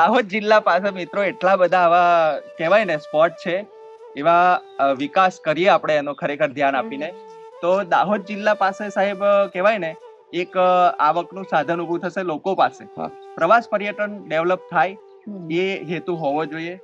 દાહોદ જિલ્લા પાસે મિત્રો એટલા બધા આવા કહેવાય ને સ્પોટ છે એવા વિકાસ કરીએ આપણે એનો ખરેખર ધ્યાન આપીને. તો દાહોદ જિલ્લા પાસે સાહેબ કહેવાય ને એક આવકનું સાધન ઊભું થશે લોકો પાસે. પ્રવાસ પર્યટન ડેવલપ થાય. એ હેતુ હોવો જોઈએ.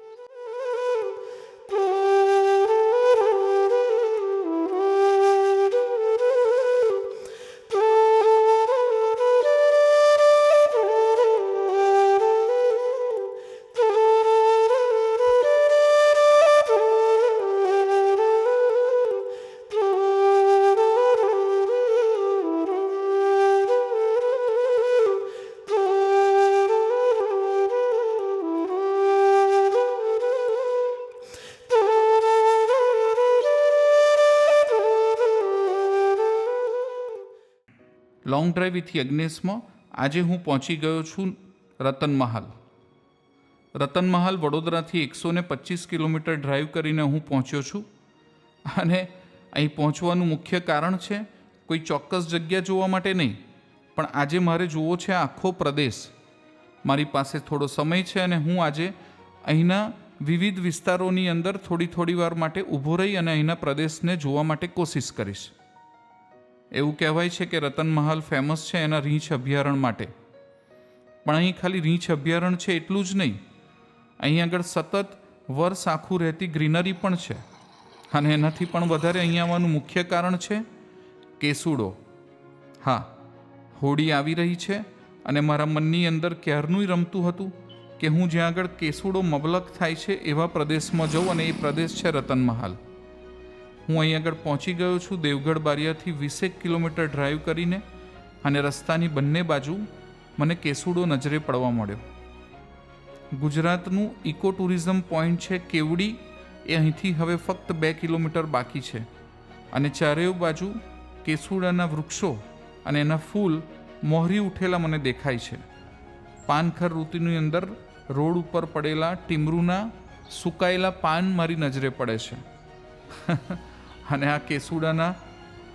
લોંગ અગ્નેશમાં આજે હું પહોંચી ગયો છું રતન મહાલ રતન મહાલ વડોદરાથી એકસો ને પચીસ કિલોમીટર ડ્રાઈવ કરીને હું પહોંચ્યો છું. અને અહીં પહોંચવાનું મુખ્ય કારણ છે, કોઈ ચોક્કસ જગ્યા જોવા માટે નહીં, પણ આજે મારે જોવો છે આખો પ્રદેશ. મારી પાસે થોડો સમય છે અને હું આજે અહીંના વિવિધ વિસ્તારોની અંદર થોડી થોડી વાર માટે ઊભો રહી અને અહીંના પ્રદેશને જોવા માટે કોશિશ કરીશ. એવું કહેવાય છે કે રતન મહાલ ફેમસ છે એના રીંછ અભયારણ્ય માટે. પણ અહીં ખાલી રીંછ અભયારણ્ય છે એટલું જ નહીં. અહીં આગળ સતત વર્ષ આખું રહેતી ગ્રીનરી પણ છે. અને એનાથી પણ વધારે અહીં આવવાનું મુખ્ય કારણ છે કેસુડો. હા હોળી આવી રહી છે અને મારા મનની અંદર ક્યારનુંય રમતું હતું કે હું જ્યાં આગળ કેસુડો મબલક થાય છે એવા પ્રદેશમાં જઉં અને એ પ્રદેશ છે રતન મહાલ. હું અહીં આગળ પહોંચી ગયો છું દેવગઢ બારિયાથી વીસેક કિલોમીટર ડ્રાઈવ કરીને અને રસ્તાની બંને બાજુ મને કેસુડો નજરે પડવા મળ્યો. ગુજરાતનું ઇકો ટુરિઝમ પોઈન્ટ છે કેવડી, એ અહીંથી હવે ફક્ત બે કિલોમીટર બાકી છે. અને ચારેય બાજુ કેસુડાના વૃક્ષો અને એના ફૂલ મોહરી ઉઠેલા મને દેખાય છે. પાનખર ઋતુની અંદર રોડ ઉપર પડેલા ટીમરૂના સુકાયેલા પાન મારી નજરે પડે છે. અને આ કેસુડાના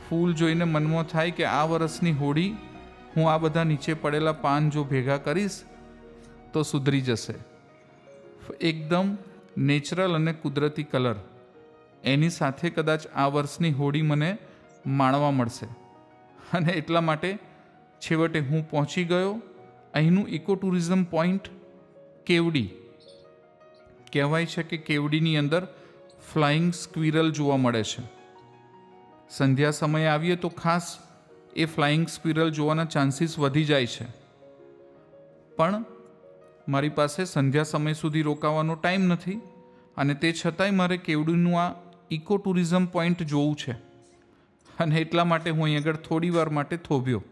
ફૂલ જોઈને મનમાં થાય કે આ વર્ષની હોળી હું આ બધા નીચે પડેલા પાન જો ભેગા કરીશ, તો સુધરી જશે. એકદમ નેચરલ અને કુદરતી કલર. એની સાથે કદાચ આ વર્ષની હોળી મને માણવા મળશે. અને એટલા માટે છેવટે હું પહોંચી ગયો. અહીંનું ઇકો ટુરિઝમ પોઈન્ટ કેવડી. કહેવાય છે કે કેવડીની અંદર ફ્લાઇંગ સ્ક્વિરલ જોવા મળે છે. સંધ્યા સમયે આવીએ તો ખાસ એ ફ્લાઇંગ સ્ક્વિરલ જોવાના ચાન્સીસ વધી જાય છે. પણ મારી પાસે સંધ્યા સમય સુધી રોકાવાનો ટાઈમ નથી અને તે છતાંય મારે કેવડીનું આ ઇકો ટુરિઝમ પોઈન્ટ જોવું છે. અને એટલા માટે હું અહીં આગળ થોડી વાર માટે થોભ્યો.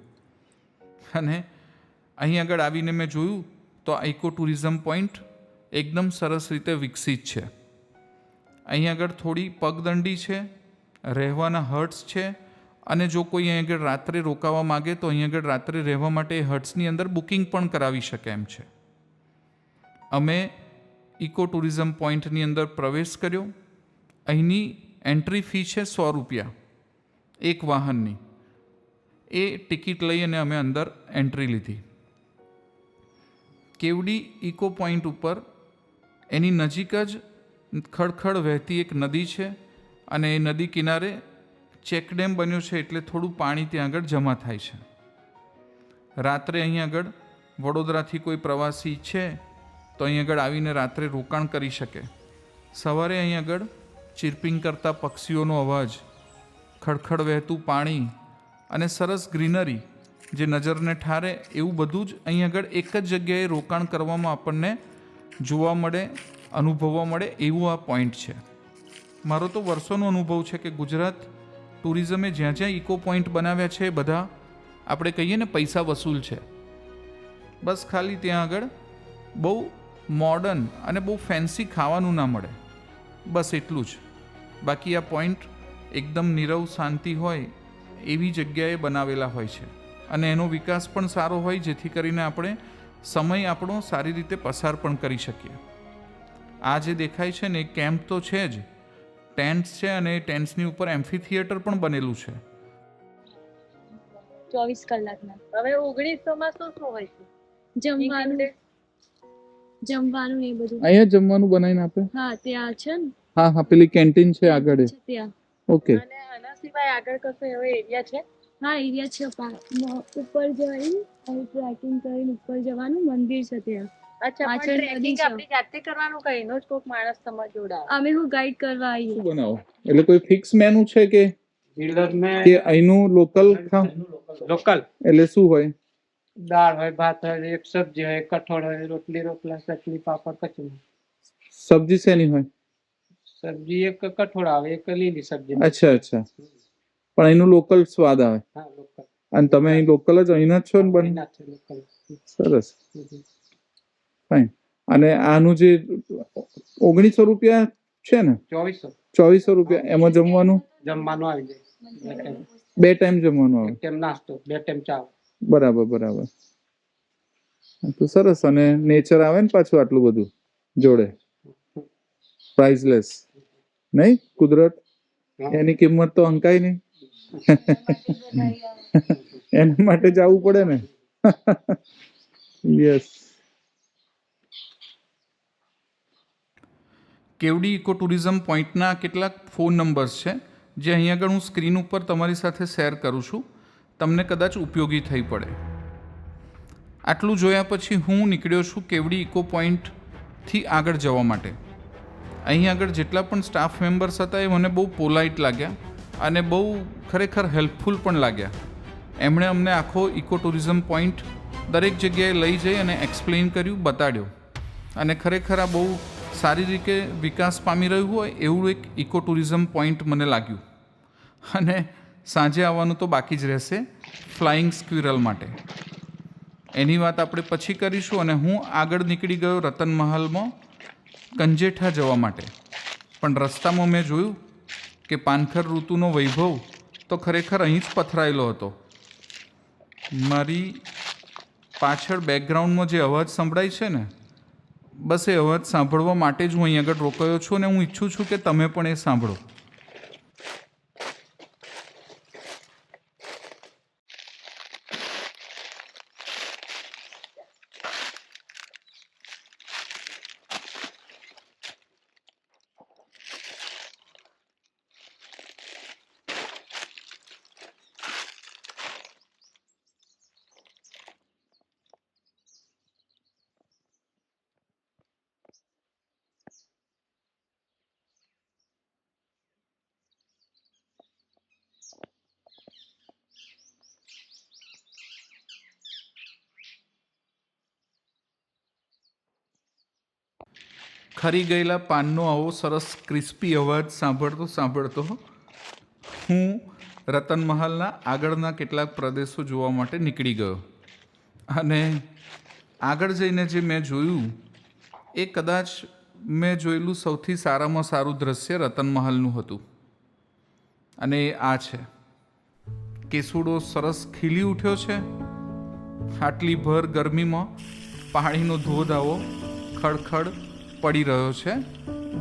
અને અહીં આગળ આવીને મેં જોયું તો આ ઇકો ટુરિઝમ પોઈન્ટ એકદમ સરસ રીતે વિકસિત છે. અહીં આગળ થોડી પગદંડી છે. રહેવાના હટ્સ છે અને જો કોઈ અહીં આગળ રાત્રે રોકાવા માગે તો અહીં આગળ રાત્રે રહેવા માટે એ હટ્સની અંદર બુકિંગ પણ કરાવી શકે એમ છે. અમે ઇકો ટુરિઝમ પોઈન્ટની અંદર પ્રવેશ કર્યો. અહીંની એન્ટ્રી ફી છે સો રૂપિયા એક વાહનની. એ ટિકિટ લઈ અને અમે અંદર એન્ટ્રી લીધી. કેવડી ઇકો પોઈન્ટ ઉપર એની નજીક જ ખડખડ વહેતી એક નદી છે. અને એ નદી કિનારે ચેકડેમ બન્યો છે એટલે થોડું પાણી ત્યાં આગળ જમા થાય છે. રાત્રે અહીં આગળ વડોદરાથી કોઈ પ્રવાસી છે તો અહીં આગળ આવીને રાત્રે રોકાણ કરી શકે. સવારે અહીં આગળ ચિરપિંગ કરતા પક્ષીઓનો અવાજ, ખડખડ વહેતું પાણી અને સરસ ગ્રીનરી જે નજરને ઠારે એવું બધું જ અહીં આગળ એક જ જગ્યાએ રોકાણ કરવામાં આપણને જોવા મળે, અનુભવવા મળે એવું આ પોઈન્ટ છે. મારો તો વર્ષોનો અનુભવ છે કે ગુજરાત ટુરિઝમે જ્યાં જ્યાં ઇકો પોઈન્ટ બનાવ્યા છે બધા, આપણે કહીએ ને પૈસા વસૂલ છે. બસ ખાલી ત્યાં આગળ બહુ મોડર્ન અને બહુ ફેન્સી ખાવાનું ના મળે. બસ એટલું જ. બાકી આ પોઈન્ટ એકદમ નીરવ શાંતિ હોય એવી જગ્યાએ બનાવેલા હોય છે. અને એનો વિકાસ પણ સારો હોય જેથી કરીને આપણે સમય આપણો સારી રીતે પસાર પણ કરી શકીએ. આ જે દેખાય છે ને કેમ્પ તો છે જ. ટેન્ટ્સ છે અને એ ટેન્ટ્સની ઉપર એમ્ફી થિયેટર પણ બનેલું છે. ચોવીસ કલાકના. હવે ઓગણીસો માં શું શું હોય છે? જમવાનું? જમવાનું એ બધું. અહીંયા જમવાનું બનાવીને આપે? હા ત્યાં છે ને. હા હા પેલી કેન્ટીન છે આગળ ત્યાં. ઓકે. અને આના સિવાય આગળ કશો એવો એરિયા છે? હા એરિયા છે પા- ઉપર જવાની અહીં ટ્રેકિંગ કરીને ઉપર જવાનું. મંદિર છે ત્યાં. અમે હું ગાઈડ કરવા આવી. શું બનાવો? એટલે કોઈ ફિક્સ મેનુ છે કે ડીલર કે અહીંનું લોકલ લોકલ એટલે શું હોય? દાળ હોય ભાત હોય એક સબ્જી હોય કઠોળ હોય રોટલી રોટલા ચટણી પાપડ કચું સબ્જી શેની હોય? સબ્જી એક કઠોળ આવે એક લીલી સબ્જી અચ્છા અચ્છા. પણ અહીંનું લોકલ સ્વાદ આવે. અને તમે અહીં લોકલ જ અહીંના જ છો ને બની ના સરસ. ફાઇન અને આનું જે ઓગણીસો રૂપિયા છે ને? ચોવીસો. ચોવીસો રૂપિયા. એમાં જમવાનું? જમવાનું આવી જાય. બે ટાઈમ. જમવાનું આવે. ટાઈમ નાસ્તો બે ટાઈમ ચા. બરાબર બરાબર. તો સરસ. અને નેચર આવે ને પાછું આટલું બધું જોડે? પ્રાઇઝલેસ નહીં? કુદરત? એની કિંમત તો અંકાય નહીં. એના માટે જવું પડે ને? યસ કેવડી ઇકો ટુરિઝમ પોઈન્ટના કેટલાક ફોન નંબર્સ છે, જે અહીં આગળ હું સ્ક્રીન ઉપર તમારી સાથે શેર કરું છું. તમને કદાચ ઉપયોગી થઈ પડે. આટલું જોયા પછી હું નીકળ્યો છું કેવડી ઇકો પોઈન્ટથી આગળ જવા માટે. અહીં આગળ જેટલા પણ સ્ટાફ મેમ્બર્સ હતા એ મને બહુ પોલાઇટ લાગ્યા અને બહુ ખરેખર હેલ્પફુલ પણ લાગ્યા. એમણે અમને આખો ઇકો ટુરિઝમ પોઈન્ટ દરેક જગ્યાએ લઈ જઈ અને એક્સપ્લેન કર્યું, બતાડ્યો. અને ખરેખર આ બહુ સારી રીતે વિકાસ પામી રહ્યું હોય એવું એક ઇકો ટુરિઝમ પોઈન્ટ મને લાગ્યું. અને સાંજે આવવાનું તો બાકી જ રહેશે ફ્લાઇંગ સ્ક્વિરલ માટે. એની વાત આપણે પછી કરીશું અને હું આગળ નીકળી ગયો રતન મહાલમાં કંજેઠા જવા માટે. પણ રસ્તામાં મેં જોયું કે પાનખર ઋતુનો વૈભવ તો ખરેખર અહીં જ પથરાયેલો હતો. મારી પાછળ બેકગ્રાઉન્ડમાં જે અવાજ સંભળાય છે ને બસ એ અવાજ સાંભળવા માટે જ હું અહીં આગળ રોકાયો છું અને હું ઈચ્છું છું કે તમે પણ એ સાંભળો. ખરી ગયેલા પાનનો આવો સરસ ક્રિસ્પી અવાજ સાંભળતો સાંભળતો હું રતન મહાલના આગળના કેટલાક પ્રદેશો જોવા માટે નીકળી ગયો. અને આગળ જઈને જે મેં જોયું, એ કદાચ મેં જોયેલું સૌથી સારામાં સારું દ્રશ્ય રતન મહાલનું હતું. અને એ આ છે. કેસુડો સરસ ખીલી ઉઠ્યો છે. આટલી ભર ગરમીમાં પાણીનો ધોધ આવો, ખડખડ પડી રહ્યો છે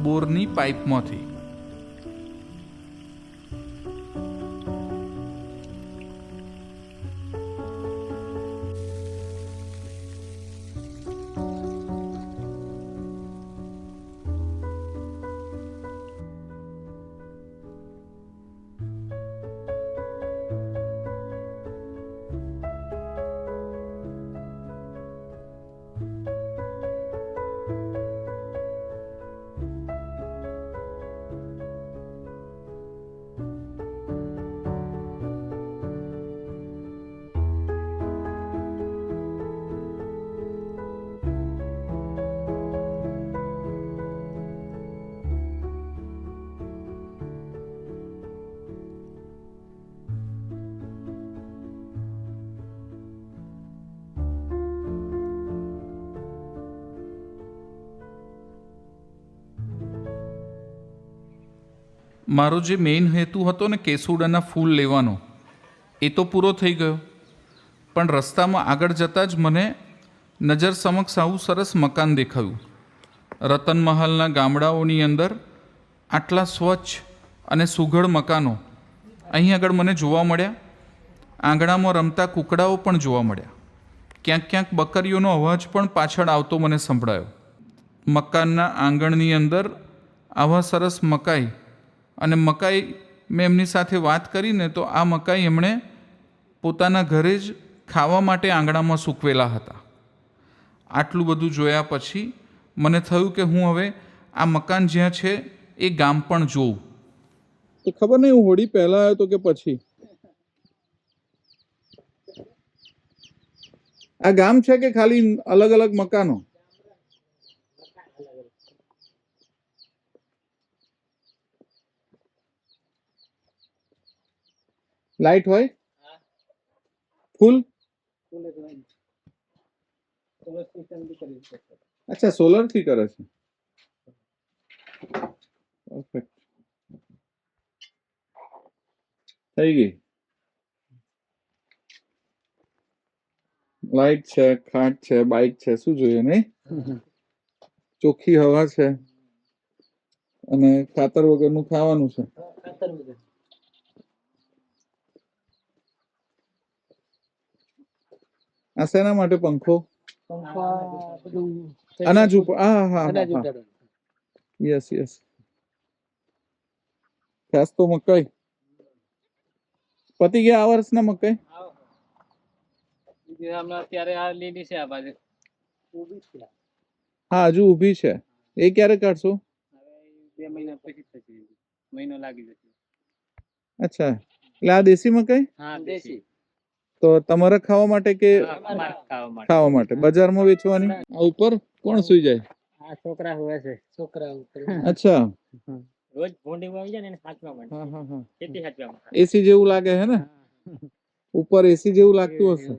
બોરની પાઇપમાંથી. મારો જે મેઇન હેતુ હતો ને કેસુડાના ફૂલ લેવાનો, એ તો પૂરો થઈ ગયો. પણ રસ્તામાં આગળ જતાં જ મને નજર સમક્ષ આવું સરસ મકાન દેખાયું. રતન મહાલના ગામડાઓની અંદર આટલા સ્વચ્છ અને સુઘડ મકાનો અહીં આગળ મને જોવા મળ્યા. આંગણામાં રમતા કુકડાઓ પણ જોવા મળ્યા. ક્યાંક ક્યાંક બકરીઓનો અવાજ પણ પાછળ આવતો મને સંભળાયો. મકાનના આંગણની અંદર આવા સરસ મકાઈ અને મકાઈ મેં એમની સાથે વાત કરીને તો આ મકાઈ એમણે પોતાના ઘરે જ ખાવા માટે આંગણામાં સૂકવેલા હતા. આટલું બધું જોયા પછી મને થયું કે હું હવે આ મકાન જ્યાં છે એ ગામ પણ જોઉં. તો ખબર નહીં, હું હોળી પહેલા આવ્યો તો કે પછી? આ ગામ છે કે ખાલી અલગ અલગ મકાનો? લાઈટ હોય? ફૂલ? અચ્છા સોલરથી કરે છે. થઈ ગઈ. લાઈટ છે, ખાટ છે બાઇક છે, શું જોઈએ નહીં? ચોખ્ખી હવા છે. અને ખાતર વગરનું ખાવાનું છે. આ શેના માટે પંખો? અનાજ ઉપર હા હા હા યસ યસ ખાસ તો મકાઈ. પતી ગયા આ વર્ષના મકાઈ? અત્યારે આ લીલી છે આ બાજુ. હા હજુ ઊભી છે. એ ક્યારે કાઢશો? બે મહિના પછી થશે. મહિનો લાગી જશે. અચ્છા. એટલે આ દેશી મકાઈ? હા દેશી. તો તમારે ખાવા માટે કે ખાવા માટે. બજારમાં વેચવાની? આ ઉપર કોણ સુઈ જાય? આ છોકરા હોય છે છોકરા અચ્છા. રોજ ભોંડી આવી જાય ને માટે. હા હા હા. ખેતી એસી જેવું લાગે હે ને? ઉપર એસી જેવું લાગતું હશે?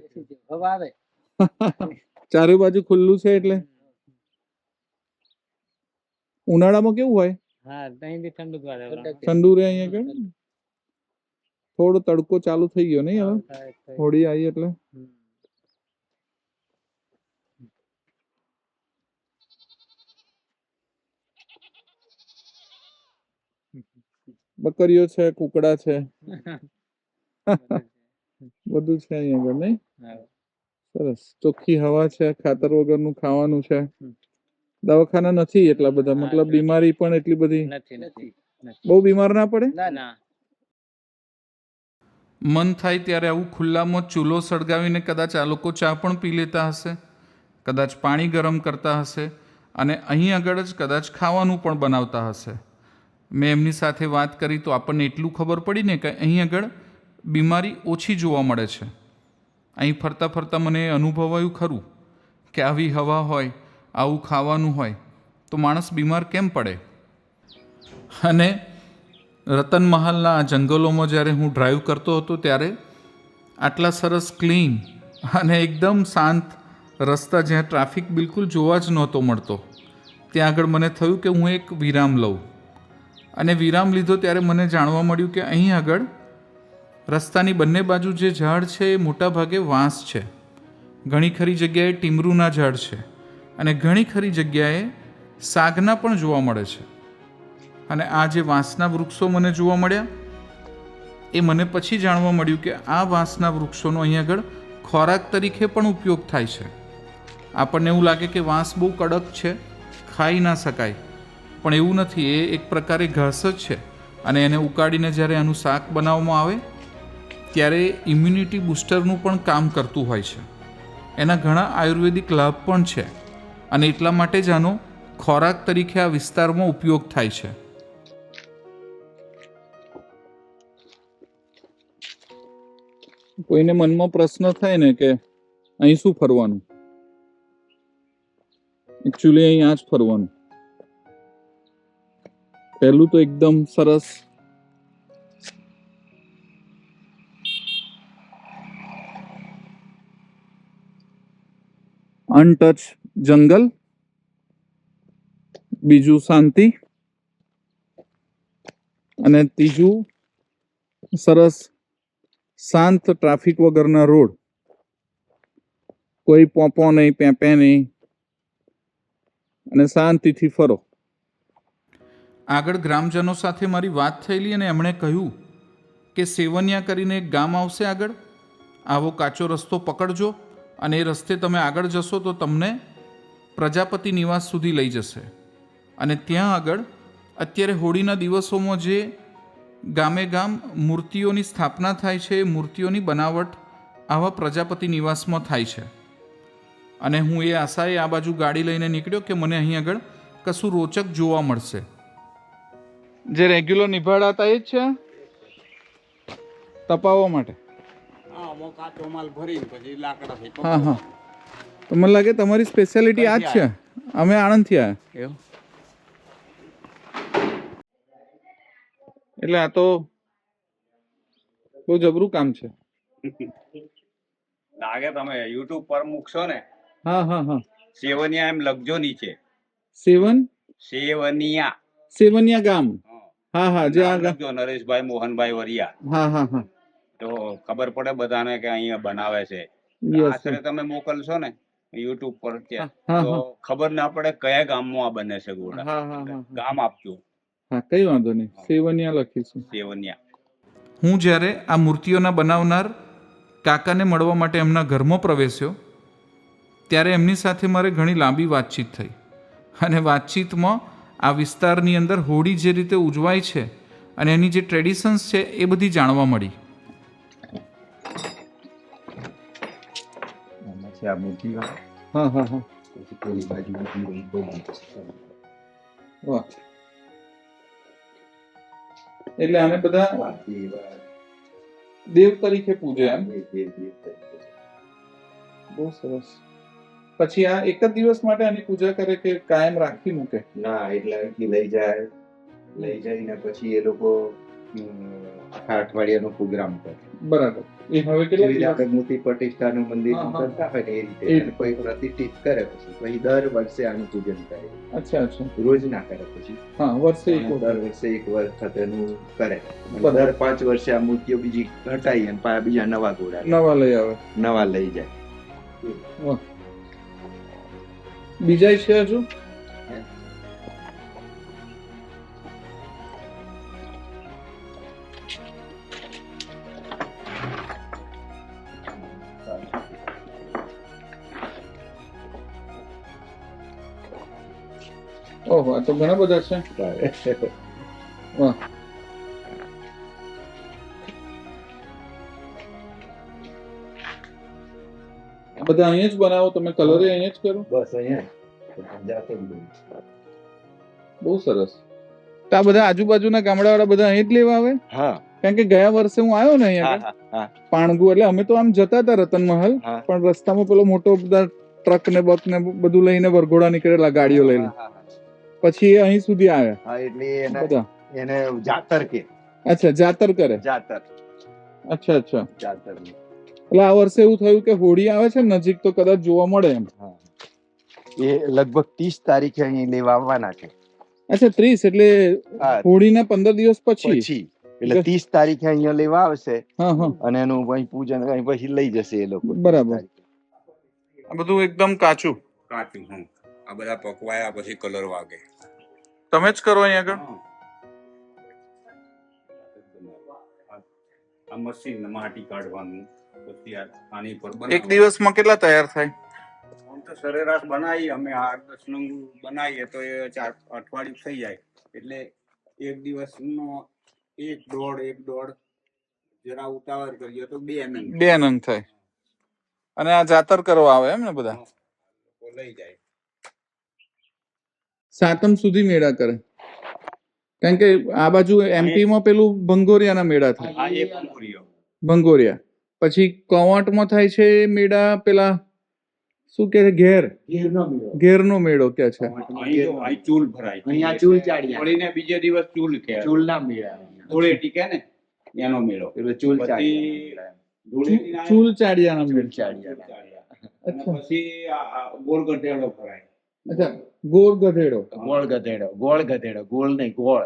હવા આવે. ચારે બાજુ ખુલ્લું છે એટલે? ઉનાળામાં કેવું હોય? હા ઠંડુ ઠંડુ રહે અહીંયા આગળ? થોડો તડકો ચાલુ થઈ ગયો નહીં હવે? હોળી આવી એટલે? બકરીઓ છે કુકડા છે. બધું છે. અહીંયા આગળ નહીં? સરસ. ચોખ્ખી હવા છે ખાતર વગરનું ખાવાનું છે. દવાખાના નથી એટલા બધા? મતલબ બીમારી પણ એટલી બધી? બહુ બીમાર ના પડે? ના ના. મન થાય ત્યારે આવું ખુલ્લામાં ચૂલો સળગાવીને કદાચ આ લોકો ચા પણ પી લેતા હશે, કદાચ પાણી ગરમ કરતા હશે અને અહીં આગળ જ કદાચ ખાવાનું પણ બનાવતા હશે. મેં એમની સાથે વાત કરી તો આપણને એટલું ખબર પડી ને કે અહીં આગળ બીમારી ઓછી જોવા મળે છે. અહીં ફરતા ફરતા મને અનુભવાયું ખરું કે આવી હવા હોય, આવું ખાવાનું હોય તો માણસ બીમાર કેમ પડે? અને રતન મહાલના આ જંગલોમાં જ્યારે હું ડ્રાઈવ કરતો હતો ત્યારે આટલા સરસ ક્લીન અને એકદમ શાંત રસ્તા જ્યાં ટ્રાફિક બિલકુલ જોવા જ નહોતો મળતો, ત્યાં આગળ મને થયું કે હું એક વિરામ લઉં. અને વિરામ લીધો ત્યારે મને જાણવા મળ્યું કે અહીં આગળ રસ્તાની બંને બાજુ જે ઝાડ છે એ મોટાભાગે વાંસ છે. ઘણી ખરી જગ્યાએ ટીમરૂના ઝાડ છે અને ઘણી ખરી જગ્યાએ સાગના પણ જોવા મળે છે. અને આ જે વાંસના વૃક્ષો મને જોવા મળ્યા, એ મને પછી જાણવા મળ્યું કે આ વાંસના વૃક્ષોનો અહીં આગળ ખોરાક તરીકે પણ ઉપયોગ થાય છે. આપણને એવું લાગે કે વાંસ બહુ કડક છે, ખાઈ ના શકાય. પણ એવું નથી, એ એક પ્રકારે ઘાસ જ છે અને એને ઉકાળીને જ્યારે આનું શાક બનાવવામાં આવે, ત્યારે ઇમ્યુનિટી બૂસ્ટરનું પણ કામ કરતું હોય છે. એના ઘણા આયુર્વેદિક લાભ પણ છે. અને એટલા માટે જ આનો ખોરાક તરીકે આ વિસ્તારમાં ઉપયોગ થાય છે. કોઈને મનમાં પ્રશ્ન થાય ને કે અહીં શું ફરવાનું? એકચ્યુઅલી અહીં આ જ ફરવાનું. પહેલું તો એકદમ સરસ. અનટચ જંગલ. બીજું શાંતિ. અને ત્રીજું સરસ શાંત ટ્રાફિક વગરના રોડ. કોઈ પોપો નહીં, પેપે નહીં. અને શાંતિથી ફરો. આગળ ગ્રામજનો સાથે મારી વાત થયેલી અને એમણે કહ્યું કે સેવનિયા કરીને એક ગામ આવશે આગળ. આવો કાચો રસ્તો પકડજો અને એ રસ્તે તમે આગળ જશો તો તમને પ્રજાપતિ નિવાસ સુધી લઈ જશે. અને ત્યાં આગળ અત્યારે હોળીના દિવસોમાં જે ગામે ગામ મૂર્તિઓની સ્થાપના થાય છે મૂર્તિઓની બનાવટ આવા પ્રજાપતિ નિવાસમાં થાય છે. અને હું એ આશાએ આ બાજુ ગાડી લઈને નીકળ્યો કે મને અહીં આગળ કશું રોચક જોવા મળશે. જે રેગ્યુલર નિભાડાતા એ જ છે? તપાવવા માટે. હા હા તો મને લાગે તમારી સ્પેશિયાલિટી આ જ છે. અમે આણંદથી આવ્યા એટલે આ તો બહુ જબરું કામ છે. લાગે તમે યુટ્યુબ પર મૂકશો ને? હા હા હા. સેવનિયા એમ લખજો નીચે. સેવન? સેવનિયા. સેવનિયા ગામ. હા. હા જે આ લખજો નરેશભાઈ મોહનભાઈ વરિયા. હા હા હા. તો ખબર પડે બધાને કે અહીંયા બનાવે છે. આશરે તમે મોકલશો ને યુટ્યુબ પર ત્યાં તો ખબર ના પડે કયા ગામમાં આ બને છે ગોળા ગામ આપજો. હા કઈ વાંધો નહીં. સેવનિયા લખીશું. સેવનિયા. હું જ્યારે આ મૂર્તિઓના બનાવનાર કાકાને મળવા માટે એમના ઘરમાં પ્રવેશ્યો ત્યારે એમની સાથે મારે ઘણી લાંબી વાતચીત થઈ. અને વાતચીતમાં આ વિસ્તારની અંદર હોળી જે રીતે ઉજવાય છે અને એની જે ટ્રેડિશન્સ છે એ બધી જાણવા મળી. છે આ મૂર્તિ હા હા હા. એટલે આને બધા દેવ તરીકે પૂજે એમ. બહુ સરસ. પછી આ એક જ દિવસ માટે આની પૂજા કરે કે કાયમ રાખી મૂકે? ના એટલે લઈ જાય. લઈ જઈને પછી એ લોકો અઠવાડિયાનો પ્રોગ્રામ કરે. બરાબર. એ હવે કેટલા રીતે આપણે મૂર્તિ પ્રતિષ્ઠાનું મંદિર. કરતા હોય ને એ રીતે. કોઈ પ્રતિષ્ઠિત કરે પછી. પછી દર વર્ષે આનું પૂજન કરે. અચ્છા અચ્છા. રોજ ના કરે પછી. હા વર્ષે એક દર વર્ષે એક વર્ષ એનું કરે. દર પાંચ વર્ષે આ મૂર્તિઓ બીજી ઘટાઈ અને પાછા બીજા નવા ઘોડા નવા લઈ આવે. નવા લઈ જાય. બીજા છે હજુ? તો ઘણા બધા છે. વાહ. બધા અહીંયા જ બનાવો તમે કલર અહીંયા જ કરો? બસ અહીંયા જાતે બહુ સરસ. તો આ બધા આજુબાજુના ગામડાવાળા બધા અહીં જ લેવા આવે? હા. કારણ કે ગયા વર્ષે હું આવ્યો ને અહીંયા પાણગુ એટલે અમે તો આમ જતા હતા રતન મહલ પણ રસ્તામાં પેલો મોટો બધા ટ્રક ને બક ને બધું લઈને વરઘોડા નીકળેલા ગાડીઓ લઈને. હા, હા, પછી અહીં સુધી આવે. હા એટલે એને એને જાતર કે. અચ્છા જાતર કરે. જાતર. અચ્છા અચ્છા. જાતર. એટલે આ વર્ષે એવું થયું કે હોળી આવે છે નજીક તો કદાચ જોવા મળે એમ. એ લગભગ ત્રીસ તારીખે અહીં લેવા આવવાના છે. અચ્છા ત્રીસ એટલે હોળીના પંદર દિવસ પછી? પછી. એટલે ત્રીસ તારીખે અહીંયા લેવા આવશે હા હા. અને એનું અહીં પૂજન અહીં પછી લઈ જશે એ લોકો. બરાબર. આ બધું એકદમ કાચું. કાચું હમ. આ બધા પકવાયા પછી કલર વાગે. તમે જ કરો અહીંયા આગળ. આ મશીન માટી કાઢવાનું પછી આ પાણી પર એક દિવસમાં કેટલા તૈયાર થાય? આમ તો સરેરાશ બનાવીએ અમે આઠ દસ નંગ બનાવીએ તો એ ચાર અઠવાડિયું થઈ જાય. એટલે એક દિવસનો એક દોઢ એક દોઢ જરા ઉતાવળ કરીએ તો બે નંગ. બે નંગ થાય. અને આ જાતર કરવા આવે એમ ને બધા? લઈ જાય. સાતમ સુધી મેળા કરે. કારણ કે આ બાજુ એમપી માં પેલું ભંગોરિયાના મેળા થાય. આ એક પૂરીઓ ભંગોરિયા. પછી કવાંટમાં થાય છે મેળા પેલા શું કે છે ઘેર? ઘેરનો મેળો. કે છે. ચૂલ ભરાય. અહીંયા ચૂલ ચાડ્યા હોળીને બીજે દિવસ ચૂલ કે ચૂલ ના મેળા. ધૂળેટી કે ને એનો મેળો. એટલે ચૂલ પછી ચૂલ ચાડિયાના મેળો. ચાડ્યા પછી આ આ ગોળ ગઢેડો ભરાય. અચ્છા ગોળ ગધેડો. ગોળ ગધેડો ગોળ ગધેડો ગોળ નહીં ગોળ.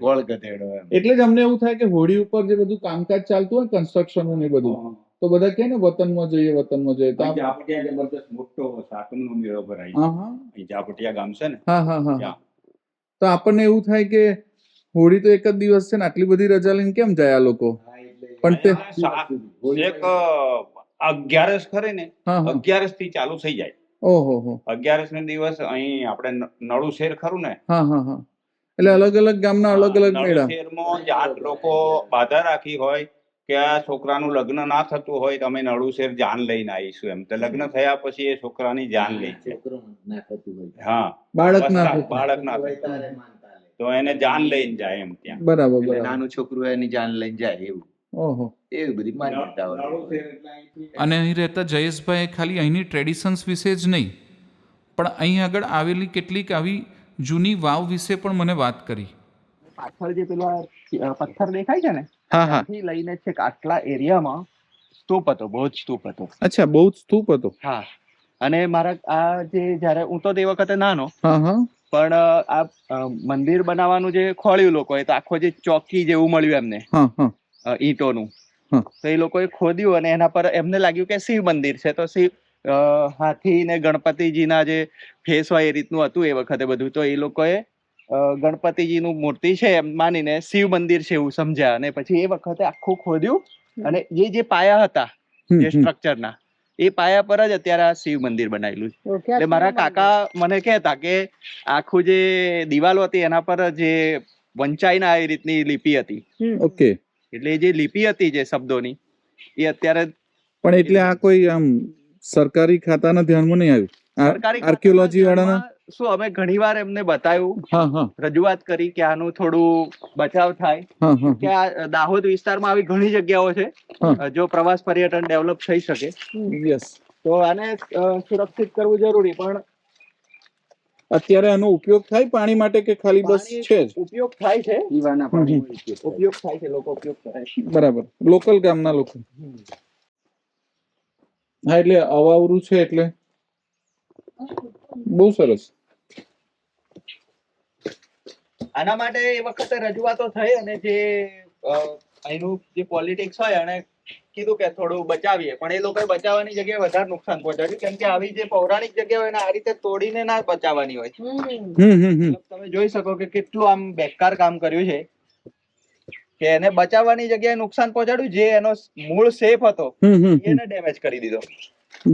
ગોળ ગધેડો એટલે જ અમને એવું થાય કે હોળી ઉપર જે બધું કામકાજ ચાલતું હોય કન્સ્ટ્રક્શન ને બધું તો બધા કે ને વતનમાં જઈએ વતનમાં જઈએ. તો જાપટિયા જબરદસ્ત મોટો સાતમનો મેળો ભરાય હા હા જાપટિયા ગામ છે ને? હા હા હા. તો આપણને એવું થાય કે હોળી તો એક જ દિવસ છે ને આટલી બધી રજા લઈને કેમ જાય આ લોકો? પણ તે એક અગિયારસ ખરે ને અગિયારસથી ચાલુ થઈ જાય. ઓહો અગિયારસ ને દિવસ અહીં આપણે નળુ શેર ખરું ને? હા હા હા. એટલે અલગ અલગ ગામના અલગ અલગ મેળા. શેરમાં જે લોકો બાધા રાખી હોય કે આ છોકરાનું લગ્ન ના થતું હોય તો અમે નળુ શેર જાન લઈને આવીશું એમ. તો લગ્ન થયા પછી એ છોકરાની જાન લઈ છે. હા. બાળક ના બાળક ના તો એને જાન લઈને જાય એમ ત્યાં. બરાબર. નાનું છોકરું હોય એની જાન લઈને જાય એવું. ઓહો. એવી બધી માન્યતાઓ અને અહીં રહેતા જયેશભાઈ ખાલી અહીંની ટ્રેડિશન્સ વિશે જ નહીં પણ અહીં આગળ આવેલી કેટલીક આવી જૂની વાવ વિશે પણ મને વાત કરી. પાછળ જે પેલા પથ્થર દેખાય છે ને હા હા. ત્યાંથી લઈને છેક આટલા એરિયામાં સ્તૂપ હતો બહુ જ સ્તૂપ હતો. અચ્છા બહુ જ સ્તૂપ હતો. હા. અને મારા આ જે જ્યારે હું તો તે વખતે નાનો હા હા. પણ આ મંદિર બનાવવાનું જે ખોળ્યું લોકોએ તો આખો જે ચોકી જેવું મળ્યું એમને હા હા. ઈંટોનું. તો એ લોકોએ ખોદ્યું અને એના પર એમને લાગ્યું કે શિવ મંદિર છે. તો શિવ અ, હાથી ને ગણપતિજીના જે ફેસ હોય એ રીતનું હતું એ વખતે બધું. તો એ લોકોએ ગણપતિજીનું મૂર્તિ છે એમ માનીને શિવ મંદિર છે એવું સમજ્યા અને પછી એ વખતે આખું ખોદ્યું અને જે જે પાયા હતા જે. સ્ટ્રક્ચરના એ પાયા પર જ અત્યારે આ શિવ મંદિર બનાવેલું છે. એટલે મારા કાકા મને કહેતા કે આખું જે દિવાલો હતી એના પર જે વંચાઈના એ રીતની લિપિ હતી. ઓકે. એટલે જે લિપિ હતી જે શબ્દોની એ અત્યારે પણ એટલે આ કોઈ આમ સરકારી ખાતાના ધ્યાનમાં નહીં આવ્યું? આર્કિયોલોજી વાળાના? શું અમે ઘણીવાર એમને બતાવ્યું રજૂઆત કરી કે આનું થોડું બચાવ થાય. કે આ દાહોદ વિસ્તારમાં આવી ઘણી જગ્યાઓ છે જો પ્રવાસ પર્યટન ડેવલપ થઈ શકે. યસ. તો આને સુરક્ષિત કરવું જરૂરી પણ અત્યારે આનો ઉપયોગ થાય પાણી માટે કે ખાલી બસ છે જ? ઉપયોગ થાય છે. પીવાના પાણી ઉપયોગ થાય. છે લોકો ઉપયોગ કરે છે. બરાબર. લોકલ ગામના લોકો. હા એટલે અવાવરું છે એટલે? બહુ સરસ. આના માટે એ વખતે રજૂઆતો થઈ અને જે અહીંનું જે પોલિટિક્સ હોય એને કીધું કે થોડું બચાવીએ પણ એ લોકોએ બચાવવાની જગ્યાએ વધારે નુકસાન પહોંચાડ્યું. કેમ કે આવી જે પૌરાણિક જગ્યા હોય એને આ રીતે તોડીને ના બચાવવાની હોય. હમ હમ. હમ મતલબ તમે જોઈ શકો કે કેટલું આમ બેકાર કામ કર્યું છે કે એને બચાવવાની જગ્યાએ નુકસાન પહોંચાડ્યું જે એનો મૂળ સેફ હતો હમ હમ એને ડેમેજ કરી દીધો.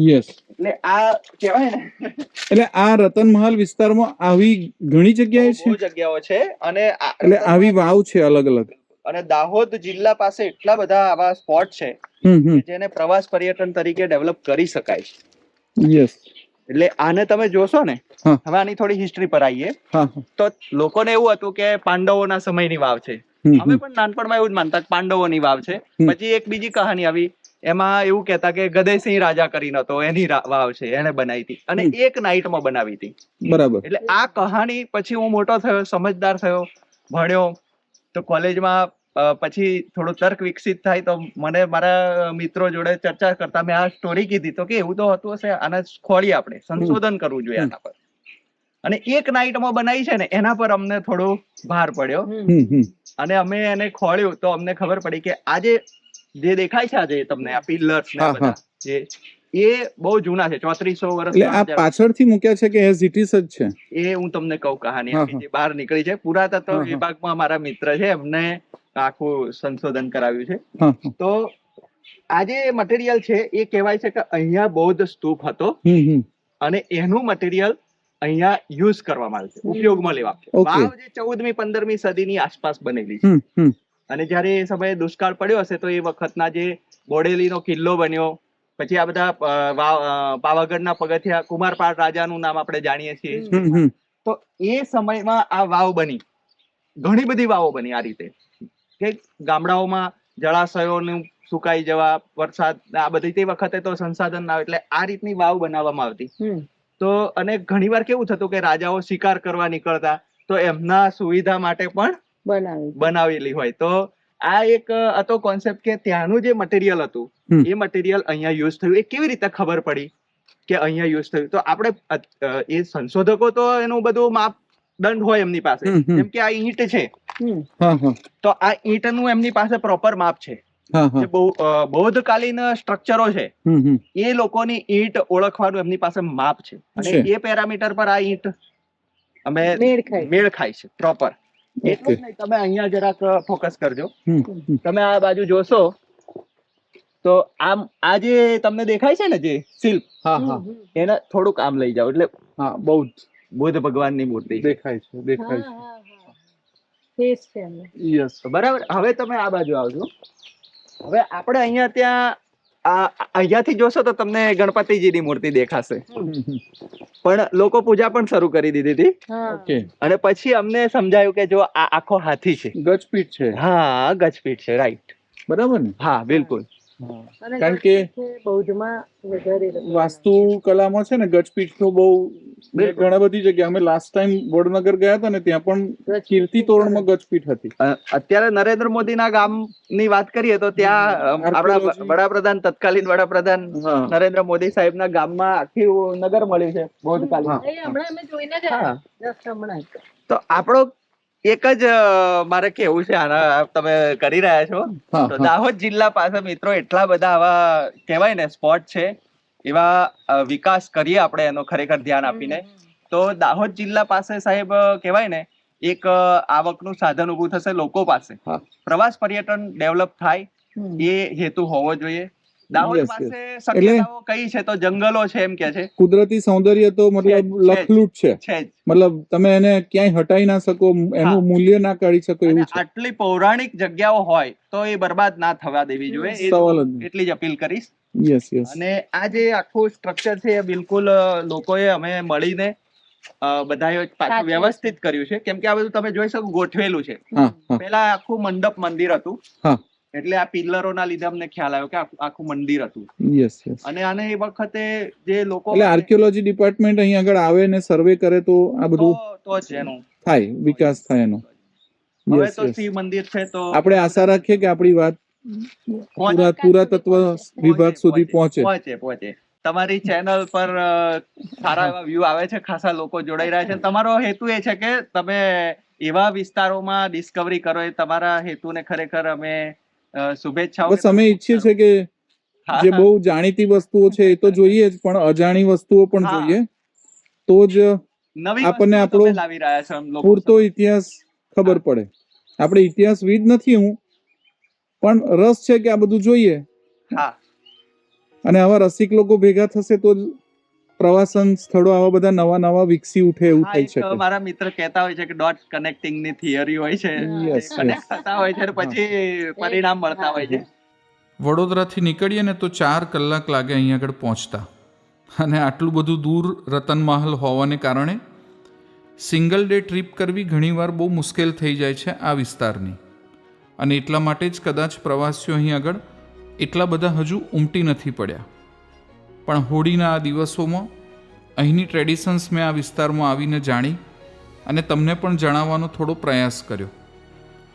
યસ એટલે આ કહેવાય ને એટલે આ રતન મહાલ વિસ્તારમાં આવી ઘણી જગ્યાએ બહુ છે? જગ્યાઓ છે અને એટલે આવી વાવ છે અલગ અલગ અને દાહોદ જિલ્લા પાસે એટલા બધા આવા સ્પોટ છે જેને પ્રવાસ પર્યટન તરીકે ડેવલપ કરી શકાય યસ એટલે આને તમે જોશો ને હવે આની થોડી હિસ્ટ્રી પર આવીએ. તો લોકોને એવું હતું કે પાંડવોના સમયની વાવ છે. અમે પણ નાનપણમાં એવું જ માનતા પાંડવોની વાવ છે. પછી એક બીજી કહાની આવી એમાં એવું કહેતા કે ગદેસિંહ રાજા કરીને હતો એની વાવ છે એને બનાવી હતી. અને. એક નાઇટમાં બનાવી હતી. બરાબર. એટલે આ કહાની પછી હું મોટો થયો સમજદાર થયો ભણ્યો તો કોલેજમાં પછી થોડું તર્ક વિકસિત થાય તો મને મારા મિત્રો જોડે ચર્ચા કરતા મેં આ સ્ટોરી કીધી. તો કે એવું તો હતું હશે આને ખોળી આપણે સંશોધન કરવું જોઈએ. આના પર. અને એક નાઇટમાં બનાવી છે ને એના પર અમને થોડો ભાર પડ્યો. અને અમે એને ખોળ્યું તો અમને ખબર પડી કે આજે જે દેખાય છે આજે તમને આ પિલર્સ ને બધા જે એ બહુ જૂના છે ચોત્રીસો વર્ષ આ પાછળથી મૂક્યા છે કે એઝ ઇટ ઇઝ જ છે? એ હું તમને કહું કહાની. જે બહાર નીકળી છે. પુરાતત્વ. વિભાગમાં મારા મિત્ર છે એમને આખું સંશોધન કરાવ્યું છે. તો આ જે મટીરિયલ છે એ કહેવાય છે કે અહીંયા બૌદ્ધ સ્તૂપ હતો અને એનું મટીરિયલ અહીંયા યુઝ કરવામાં આવે છે ઉપયોગમાં લેવા. વાવ જે ચૌદમી પંદરમી સદીની આસપાસ બનેલી છે. અને જ્યારે એ સમયે દુષ્કાળ પડ્યો હશે તો એ વખતના જે બોડેલીનો કિલ્લો બન્યો પછી આ બધા પાવાગઢના પગથિયા કુમારપાળ રાજાનું નામ આપણે જાણીએ છીએ. તો એ સમયમાં આ વાવ બની. ઘણી બધી વાવો બની આ રીતે. કે ગામડાઓમાં જળાશયોનું સુકાઈ જવા વરસાદ આ બધી તે વખતે તો સંસાધન ના એટલે આ રીતની વાવ બનાવવામાં આવતી. તો અને ઘણીવાર કેવું થતું કે રાજાઓ શિકાર કરવા નીકળતા તો એમના સુવિધા માટે પણ બનાવેલી હોય. તો આ એક હતો કોન્સેપ્ટ કે ત્યાંનું જે મટીરિયલ હતું. એ મટીરિયલ અહીંયા યુઝ થયું. એ કેવી રીતે ખબર પડી કે અહીંયા યુઝ થયું? તો આપણે એ સંશોધકો તો એનું બધું માપદંડ હોય એમની પાસે. જેમ કે આ ઈંટ છે. તો આ ઈંટનું એમની પાસે પ્રોપર માપ છે. જે બૌદ્ધકાલીન સ્ટ્રક્ચરો છે. એ લોકોની ઈંટ ઓળખવાનું એમની પાસે માપ છે. અને એ પેરામીટર પર આ ઈંટ અમે મેળ ખાય. છે પ્રોપર એટલું જ નહીં તમે અહીંયા જરાક ફોકસ કરજો. તમે આ બાજુ જોશો તો આમ આ જે તમને દેખાય છે ને જે શિલ્પ હા હા. એને થોડુંક આમ લઈ જાઓ એટલે હા બહુ જ. બુદ્ધ ભગવાનની મૂર્તિ. દેખાય છે દેખાય હા, હા, હા. Face છે યસ બરાબર? હવે તમે આ બાજુ આવજો. હવે આપણે અહીંયા ત્યાં અહીંયાથી જોશો તો તમને ગણપતિજીની મૂર્તિ દેખાશે. પણ લોકો પૂજા પણ શરૂ કરી દીધી હતી. અને પછી અમને સમજાયું કે જો આ આખો હાથી છે. ગજપીઠ છે. હા ગજપીઠ છે રાઈટ બરાબર ને? હા બિલકુલ. કારણ કે વાસ્તુ કલામાં છે. ને ગજપીઠ તો બહુ મેં ઘણા બધી જગ્યા અમે લાસ્ટ ટાઈમ વડનગર ગયા હતા ને ત્યાં પણ કીર્તિ તોરણમાં ગજપીઠ હતી. અત્યારે નરેન્દ્ર મોદીના ગામની વાત કરીએ તો ત્યાં આપણા વડાપ્રધાન તત્કાલીન વડાપ્રધાન નરેન્દ્ર મોદી સાહેબના ગામમાં આખી નગર મળ્યું છે હમણાં જ. તો આપણો એક જ મારે કેવું છે આના તમે કરી રહ્યા છો. તો દાહોદ જિલ્લા પાસે મિત્રો એટલા બધા આવા કહેવાય ને સ્પોટ છે એવા વિકાસ કરીએ આપણે એનો ખરેખર ધ્યાન આપીને. તો દાહોદ જિલ્લા પાસે સાહેબ કહેવાય ને એક આવકનું સાધન ઊભું થશે લોકો પાસે. પ્રવાસ પર્યટન ડેવલપ થાય એ હેતુ હોવો જોઈએ. દાહોદ પાસે. શક્યતાઓ કઈ છે? તો જંગલો છે એમ કે છે. કુદરતી સૌંદર્ય તો મતલબ લખલૂટ છે. મતલબ તમે એને ક્યાંય હટાઈ ના શકો એનું મૂલ્ય ના કાઢી શકો એવું છે. આટલી પૌરાણિક જગ્યાઓ હોય તો એ બરબાદ ના થવા દેવી જોઈએ. સવાલ એટલી જ અપીલ કરીશ. યસ યસ અને આ જે આખું સ્ટ્રક્ચર છે એ બિલકુલ લોકોએ અમે મળીને બધાએ પાછું વ્યવસ્થિત કર્યું છે. કેમ કે આ બધું તમે જોઈ શકો ગોઠવેલું છે. પેલા આખું મંડપ મંદિર હતું. હા. એટલે આ પિલ્લરોના લીધે અમને ખ્યાલ આવ્યો કે આખું- મંદિર હતું. યસ યસ અને આને એ વખતે જે લોકો એટલે આર્કિયોલોજી ડિપાર્ટમેન્ટ અહીં આગળ આવે ને સર્વે કરે તો આ બધું તો- જ એનો. થાય વિકાસ થાય એનો. હવે તો શિવ મંદિર છે તો આપણે આશા રાખીએ કે આપણી વાત પૂરા પુરાતત્વ વિભાગ સુધી પહોંચે. પહોંચે પહોંચે. તમારી ચેનલ પર સારા એવા વ્યૂ આવે છે ખાસા લોકો જોડાઈ રહ્યા છે. તમારો હેતુ એ છે કે તમે એવા વિસ્તારોમાં ડિસ્કવરી કરો એ તમારા હેતુને ખરેખર અમે શુભેચ્છાઓ અમે ઈચ્છીએ છીએ કે જે બહુ જાણીતી વસ્તુઓ છે એ તો જોઈએ જ પણ અજાણી વસ્તુઓ પણ જોઈએ. તો જ આપણને આપણો લાવી રહ્યા છો પૂરતો ઇતિહાસ ખબર પડે. આપણે ઇતિહાસવિદ નથી હું પણ રસ છે કે આ બધું જોઈએ. હા. અને આવા રસિક લોકો ભેગા થશે તો જ પ્રવાસન સ્થળો આવા બધા નવા નવા વિકસી ઉઠે એવું થઈ શકે. મારા મિત્ર કહેતા હોય છે કે ડોટ કનેક્ટિંગની થિયરી હોય છે. કનેક્ટ થતા હોય છે પછી પરિણામ મળતા હોય છે. વડોદરાથી નીકળીએ ને તો ચાર કલાક લાગે અહીં આગળ પહોંચતા. અને આટલું બધું દૂર રતનમહાલ હોવાને કારણે સિંગલ ડે ટ્રીપ કરવી ઘણીવાર બહુ મુશ્કેલ થઈ જાય છે આ વિસ્તારની. અને એટલા માટે જ કદાચ પ્રવાસીઓ અહીં આગળ એટલા બધા હજુ ઉમટી નથી પડ્યા. પણ હોળીના આ દિવસોમાં અહીંની ટ્રેડિશન્સ મેં આ વિસ્તારમાં આવીને જાણી અને તમને પણ જણાવવાનો થોડો પ્રયાસ કર્યો.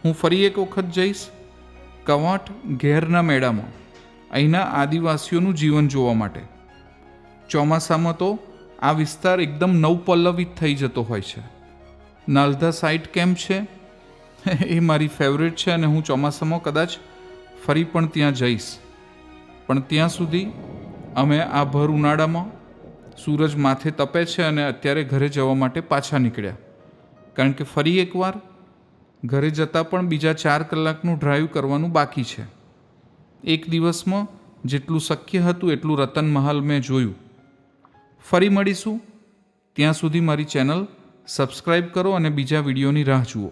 હું ફરી એક વખત જઈશ કવાંટ ઘેરના મેળામાં અહીંના આદિવાસીઓનું જીવન જોવા માટે. ચોમાસામાં તો આ વિસ્તાર એકદમ નવપલ્લવિત થઈ જતો હોય છે. નાલધા સાઇટ કેમ્પ છે? એ મારી ફેવરેટ છે અને હું ચોમાસામાં કદાચ ફરી પણ ત્યાં જઈશ. પણ ત્યાં સુધી અમે આ ભર ઉનાળામાં સૂરજ માથે તપે છે અને અત્યારે ઘરે જવા માટે પાછા નીકળ્યા. કારણ કે ફરી એકવાર ઘરે જતાં પણ બીજા ચાર કલાકનું ડ્રાઈવ કરવાનું બાકી છે. એક દિવસમાં જેટલું શક્ય હતું એટલું રતન મહાલ મેં જોયું. ફરી મળીશું. ત્યાં સુધી મારી ચેનલ સબસ્ક્રાઈબ કરો અને બીજા વિડીયોની રાહ જુઓ.